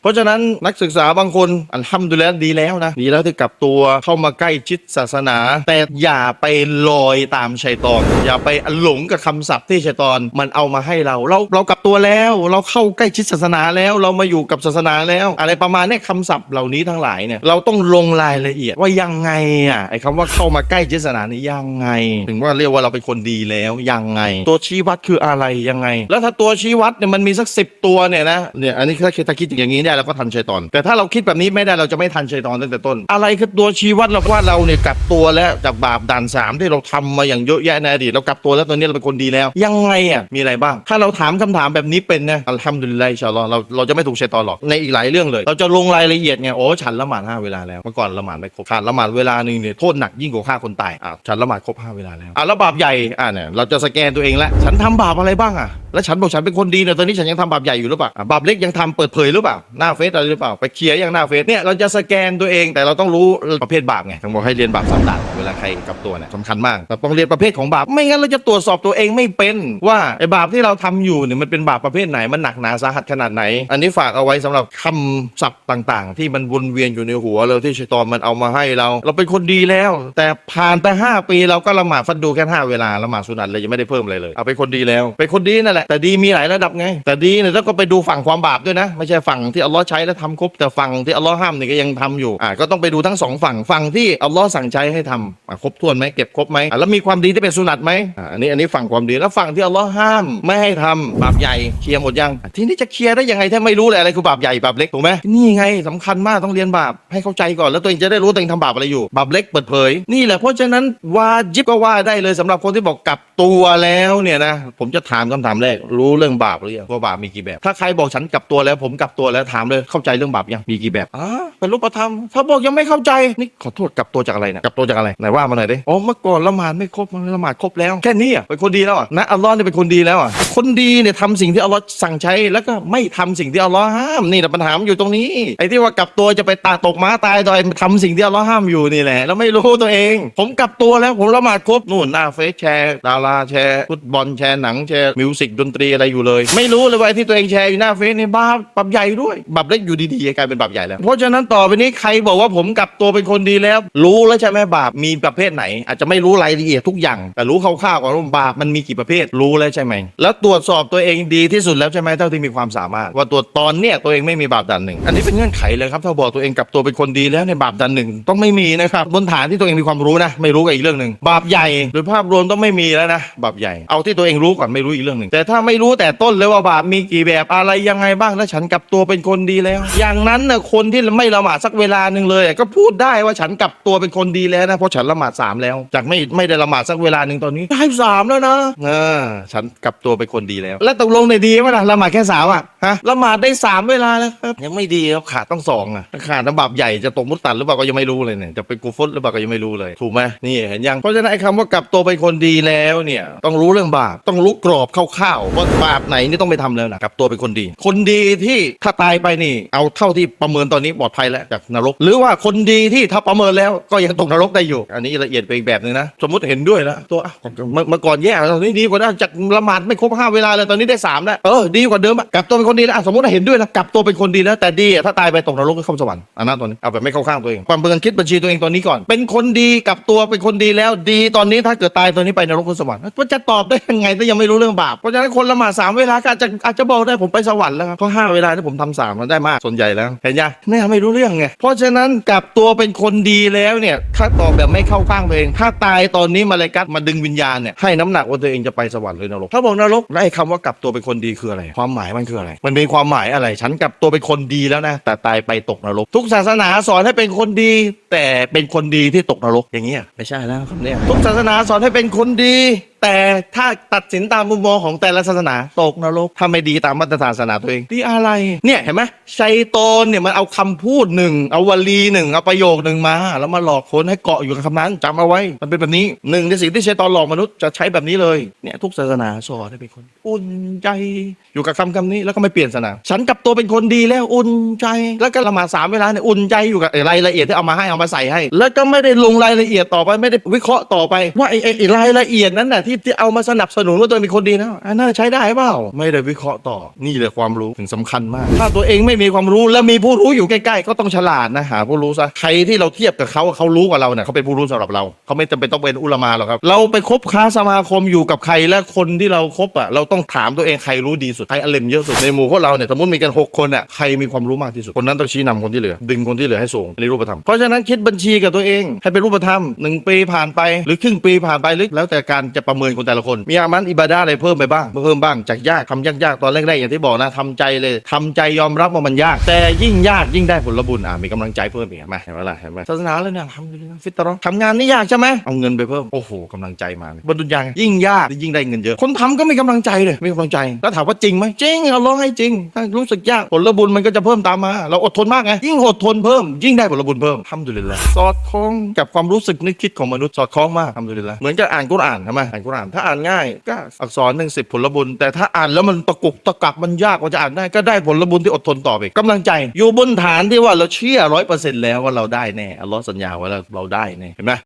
เพราะฉะนั้นนักศึกษาบางคนอันทำดูแลดีแล้วนะ ดีแล้วที่กลับตัวเข้ามาใกล้ชิดศาสนา แต่อย่าไปลอยตามชัยตอน อย่าไปหลงกับคำศัพท์ที่ชัยตอนมันเอามาให้เรา เราเรากลับตัวแล้ว เราเข้าใกล้ชิดศาสนาแล้วเรามาอยู่กับศาสนาแล้ว อะไรประมาณเนี้ยคำศัพท์เหล่านี้ทั้งหลายเนี่ยเราต้องลงรายละเอียดว่ายังไงอะไอ้คำว่าเข้ามาใกล้ชิดศาสนานี่ยังไง ถึงว่าเรียกว่าเราเป็นคนดีแล้วยังไง ตัวชี้วัดคืออะไรยังไง แล้วถ้าตัวชี้วัดเนี่ยมันมีสักสิบตัวเนี่ยนะเนี่ยอันนี้ถ้าคิดถ้าคิดอย่างนี้ได้เราก็ทันชัยตอน แต่ถ้าเราคิดแบบนี้ไม่ได้เราจะไม่ทันชัยตอนตั้งแต่ต้น อะไรคือตัวชี้วัดเราว่าเราเนี่ยกลับตัวแล้วจากบาปด่านสามที่เราทำมาอย่างเยอะแยะในอดีตเรากลับตัวแล้วตอนนี้เราเป็นคนดีแล้ว ยังไงอะมีอะไรบ้าง ถ้าเราถามคำถามแบบนี้เป็นนะอัลฮัมดุลิลลาฮิอินชาลอเราเราจะไม่ถูกชัยตอนหรอกในอีกหลายเรื่องเลย เราจะลงรายละเอียดไงโอ้ฉันละหมาดห้าเวลาแล้วเมื่อก่อนละหมาดไม่ครบขาดละหมาดเวลาหนึ่งเนี่ยโทษหนักยิ่งกว่าฆ่าคนตายอะฉันละหมาดครบห้าเวลาแล้วอะแล้วบาปใหญ่อะเนี่ยเราจะสแกนตัวเองแล้วฉันทำบาปอะไรบ้างอะแล้วฉันบอกฉันเป็นคนดีเนี่ยตอนนี้ฉันยังทำบาปใหญ่อยู่หรือเปล่าอะบาปเล็กยังทำเปิดเผยหรือเปล่าหน้าเฟซอะไรหรือเปล่าไปเคลียร์ยังหน้าเฟซเนี่ยเราจะสแกนตัวเองแต่เราต้องรู้ประเภทบาปไงต้องบอกให้เรียนบาปสามด่านเวลาใครกลับตัวเนี่ยสำคัญมากเราต้องเรียนประเภทของบาปไม่งั้นเราจะตรวจสอบตัวเองไม่เป็นว่าไอ้บาปที่เราทำอยู่เนี่ยมันเป็นบาปประเภทไหนมันหนักหนาสาหัสขนาดไหน อันนี้ฝากเอาไว้สำหรับคำศัพท์ต่างๆ ที่มันวนเวียนอยู่ในหัวเราที่ชัยตอนมันเอามาให้เรา เราเป็นคนดีแล้ว แต่ผ่านไปห้าปีเราก็ละหมาดฟัดดูแค่ห้าเวลาละหมาดสุนัตเลยยังไม่ได้เพิ่มอะไรเลยเอาเป็นคนดีแล้วเป็นคนดีนั่นแหละแต่ดีมีหลายระดับไง แต่ดีเนี่ยต้องก็ไปดูฝั่งความบาปด้วยนะ ไม่ใช่ฝั่งที่อัลลอฮ์ใช้แล้วทำครบแต่ฝั่งที่อัลลอฮ์ห้ามเนี่ยก็ยังทำอยู่อ่าก็ต้องไปดูทั้งสองฝั่งฝั่งที่อัลลอฮ์สั่งใช้ให้ทำอะครบถ้วนไหมเก็บครบไหมอะแล้วมีความดีที่เป็นสุนัตไหมอ่าอันนี้อันนี้ฝั่งความดีแล้วฝั่งที่อัลลอฮ์ห้ามไม่ให้ทำบาปใหญ่เคลียร์หมดยังทีนี้จะเคลียร์ได้ยังไงถ้าไม่รู้เลยอะไรคือบาปใหญ่บาปเล็กถูกไหมนี่ไงสำคัญมากต้องเรียนบาปให้เข้าใจก่อนแล้วตัวเองจะได้รู้ตัวเองทำบาปอะไรอยู่บาปเล็กเปิดเผย นี่แหละเพราะฉะนั้นวาจิบก็ว่าได้เลยสำหรับคนที่บอกกลับตัวแล้วเนี่ยนะผมจะถามคำถามแรกรู้เรื่องบาปหรือยังว่าบาปมีกี่แบบ ถ้าใครบอกฉันกลับตัวแล้วผมกลับตัวแล้วถามเลยเข้าใจเรื่องบาปยังมีกี่แบบอ๋อเป็นรูปธรรมถ้าบอกยังไม่เข้าใจนี่ขอโทษกลับตัวจากอะไรนะกลับตัวจากอะไรไหนว่ามาหน่อยดิอ๋อเมื่อก่อนละหมาดไม่ครบมันละหมาดครบแล้วแค่นี้อะเป็นคนดีแล้วอะนะอัลลอฮ์เนี่ยเป็นคนดีแล้วอะ คนดีเนี่ยทำสิ่งที่อัลลอฮ์สั่งใช้แล้วก็ไม่ทำสิ่งที่อัลลอฮ์ห้ามนี่แหละปัญหามอยู่ตรงนี้ไอ้ที่ว่ากลับตัวจะไปตาตกม้าตายโดยทำสิ่งที่อัลลอฮ์ห้ามอยู่นี่แหละแล้วไม่รู้ตัวเอง ผมกลับตัวแล้วผมละหมาดครบนู่นหน้าเฟซแชร์ดาราแชร์ฟุตบอลแชร์หนังแชร์มิวสิกดนตรีอะไรอยู่เลย ไม่รู้เลยว่าที่ตัวเองแชร์อยู่หน้าเฟซนี่บาปบาปใหญ่ด้วยบาปเล็กอยู่ดีๆกลายเป็นบาปใหญ่แล้ว เพราะฉะนั้นต่อไปนี้ใครบอกว่าผมกลับตัวเป็นคนดีแล้ว รู้แล้วใช่ไหมบาปมีประเภทไหน อาจจะไม่รู้รายละเอียดทุกอย่าง แต่รู้คร่าวๆก่อนว่าบาปมันมีกี่ประเภทรู้แล้วใช่ไหมแล้วตรวจสอบตัวเองดีที่สุดแล้วใช่ไหมเท่าที่มีความสามารถ ว่าตัวตอนเนี้ยตัวเองไม่มีบาปดันหนึ่งอันนี้เป็นเงื่อนไขเลยครับถ้าบอกตัวเองกลับตัวเป็นคนดีแล้วในบาปดันหนึ่งต้องไม่มีนะครับบนฐานที่ตัวเองมีความรู้นะไม่รู้กับอีกเรื่องหนึ่งบาปใหญ่โดยภาพรวมต้องไม่มีแล้วนะบาปใหญ่เอาที่ตัวเองรู้ก่อนไม่รู้อีกเรื่องหนึ่งแต่ถ้าไม่รู้แต่ต้นเลยว่าบาปมีกี่แบบอะไรยังไงบ้างแล้วฉันกลับตัวเป็นคนดีแล้ว อย่างนั้นนะคนที่ไม่ละหมาดสักเวลาหนึ่งเลยก็พูดได้ว่าฉันกลับตัวเป็นคนดีแล้วนะเพราะฉันละหมาดสามแล้วจากไม่ไม่ได้ละหมาดสักเวลาหนึ่งตอนนี้ได้สามแล้วนะเออฉันกับตัวเป็นคนดีแล้ว แล้วตกลงในดีไหมล่ะละหมาดแค่สามอะฮะละหมาดได้สามเวลาแล้วครับยังไม่ดีครับขาดต้องสองอะถ้าขาดน้ำบาปใหญ่จะตกมุตตัดหรือเปล่าก็ยังไม่รู้เลยเนี่ยจะเป็นกูฟตหรือเปล่าก็ยังไม่รู้เลยถูกไหมนี่เห็นยังเพราะฉะนั้นไอ้คำว่ากลับตัวเป็นคนดีแล้วเนี่ยต้องรู้เรื่องบาปต้องรู้กรอบคร่าวๆว่าบาปไหนนี่ต้องไปทำแล้วนะกลับตัวเป็นคนดี คนดีที่ถ้าตายไปนี่ เอาเท่าที่ประเมินตอนนี้ปลอดภัยแล้วจากนรก หรือว่าคนดีที่ถ้าประเมินแล้วก็ยังตกนรกได้อยู่ อันนี้ละเอียดไปอีกแบบหนึงนะ สมมติเห็นด้วยแล้วตัวอ้าวเมื่อเมื่อก่อนแย่ตอนนี้ดีกว่านะจากละหมาดไม่ครบห้าเวลาเลยตอนนี้ได้สามแล้วเออดีกว่าเดิมอะกลับตัวเป็นคนดีแล้วอะสมมติว่าเห็นด้วยนะกลับตัวเป็นคนดีแล้วแต่ดีอะถ้าตายไปตกนรกก็เข้าสวรรค์อันนั้นตัวนี้เอาแบบไม่เข้าข้างตัวเองความเบิ่งคิดบัญชีตัวเองตอนนี้ก่อน เป็นคนดีกลับตัวเป็นคนดีแล้วดีตอนนี้ถ้าเกิดตายตอนนี้ไปนรกหรือสวรรค์มันจะตอบได้ยังไงถ้ายังไม่รู้เรื่องบาปเพราะฉะนั้นคนละหมาดสามเวลาก็อาจจะอาจจะบอกได้ผมไปสวรรค์แล้วครับเพราะห้าเวลาที่ผมทำสามมันได้มากส่วนใหญ่แล้วเห็นยังเนี่ยไม่รู้เรื่องไงเพราะฉะนั้นกลับตัวเป็นคนดีแล้วเนี่ยถ้าตอบแบบไม่เข้าข้างตัวเองถ้าตายตอนนี้มาเลยกัดมาดึงวิญญาณเนี่ยให้น้ำหนักว่าตัวเองจะไปสวรรค์หรือนรกถ้าบอกนรกแล้วไอ้คำว่ากลับตัวเป็นคนดีคืออะไร ความหมายมันคืออะไร มันมีความหมายอะไร ฉันกลับตัวเป็นคนดีแล้วนะ แต่ตายไปตกนรก ทุกศาสนาสอนให้เป็นคนดี แต่เป็นคนดีที่ตกนรกอย่างเงี้ยไม่ใช่แล้วคำเนี้ยทุกศาสนาสอนให้เป็นคนดีแต่ถ้าตัดสินตามมุมมองของแต่ละศาสนาตกนรกถ้าไม่ดีตามมาตรฐานศาสนาตัวเองดีอะไร เนี่ยเห็นไหมชัยตอนเนี่ยมันเอาคำพูดหนึ่งเอาวลีหนึ่งเอาประโยคหนึ่งมา แล้วมาหลอกคนให้เกาะอยู่กับคำนั้นจำเอาไว้ มันเป็นแบบนี้หนึ่งในสิ่งที่ชัยตอนหลอกมนุษย์จะใช้แบบนี้เลยเนี่ยทุกศาสนาสอนให้เป็นคนอุ่นใจอยู่กับคำคำนี้แล้วก็ไม่เปลี่ยนศาสนาฉันกลับตัวเป็นคนดีแล้วอุ่นใจแล้วก็ละหมาดสามเวลาเนี่ยอุ่นใจอยู่กับไอ้รายละเอียดที่เอามาให้เอามาใส่ให้ แล้วก็ไม่ได้ลงรายละเอียดต่อไปไม่ได้วิเคราะห์ต่อไปว่าไอ้ไอ้ไอ้รายละเอียดนั้นน่ะที่ที่เอามาสนับสนุนว่าตัวเองเป็นคนดีนะอันนั้นใช้ได้เปล่า ไม่ได้วิเคราะห์ต่อ นี่เลยความรู้ถึงสำคัญมาก ถ้าตัวเองไม่มีความรู้แล้วมีผู้รู้อยู่ใกล้ๆ ก็ต้องฉลาดนะหาผู้รู้ซะ ใครที่เราเทียบกับเขาเขารู้กว่าเราเนี่ยเขาเป็นผู้รู้สำหรับเรา เขาไม่จำเป็นต้องเป็นอุลามาหรอกครับ เราไปคบค้าสมาคมอยู่กับใครและคนที่เราคบอะ เราต้องถามตัวเองใครรู้ดีสุด ใครอเลมเยอะสุด ในหมู่พวกเราเนี่ยสมมติมีกันหกคนอะ ใครมีความรู้มากที่สุด คนนั้นต้องชี้นำคนที่เหลือ ดึงคนที่เหลือให้สูงในรูปธรรม เพราะฉะนั้นคิดบัญชีกับตัวเองให้เป็นรูปธรรมหนึ่งปีผ่านไป หรือครึ่งปีผ่านไปหรือแล้วแต่การจะประเมินคนแต่ละคน มีอามันอิบาดาอะไรเพิ่มไปบ้างเพิ่มบ้างจากยากทำยากๆตอนแรกๆอย่างที่บอกนะทำใจเลยทำใจยอมรับว่ามันยาก แต่ยิ่งยากยิ่งได้ผลบุญอะมีกำลังใจเพิ่มอีกเห็นไหมเห็นไหมล่ะเห็นไหมศาสนาเลยเนี่ยทำฟิตรอทำงานนี่ยากใช่ไหมเอาเงินไปเพิ่มโอ้โหกำลังใจมาเลยบนดุนยายิ่งยากยิ่งได้เงินเยอะ คนทำก็มีกำลังใจเลยมีกำลังใจแล้วถามว่าจริงไหมจริงเราลองให้จริงถ้ารู้สึกยากผลบุญมันก็จะเพิ่มตามมา เราอดทนมากไงยิ่งอดทนเพิ่มยิ่งได้ผลบุญเพิ่มทำดุลิลละสอดคล้องกับความรู้สึกนึกคิดของมนุษย์สอดคล้องมากทำดุลิลละเหมือนกับอ่านกุรอานทำไมอ่านกุรอานถ้าอ่านง่ายก็อักษรหนึ่งสิบผลบุญ แต่ถ้าอ่านแล้วมันตะกุกตะกักมันยากกว่าจะอ่านได้ก็ได้ผลบุญที่อดทนต่อไปกำลังใจอยู่บนฐานที่ว่าเราเชื่อร้อยเปอร์เซ็นต์แล้วว่าเราได้แน่อัลลอฮ์สัญญาไว้แล้วเราได้แน่เห็นไหม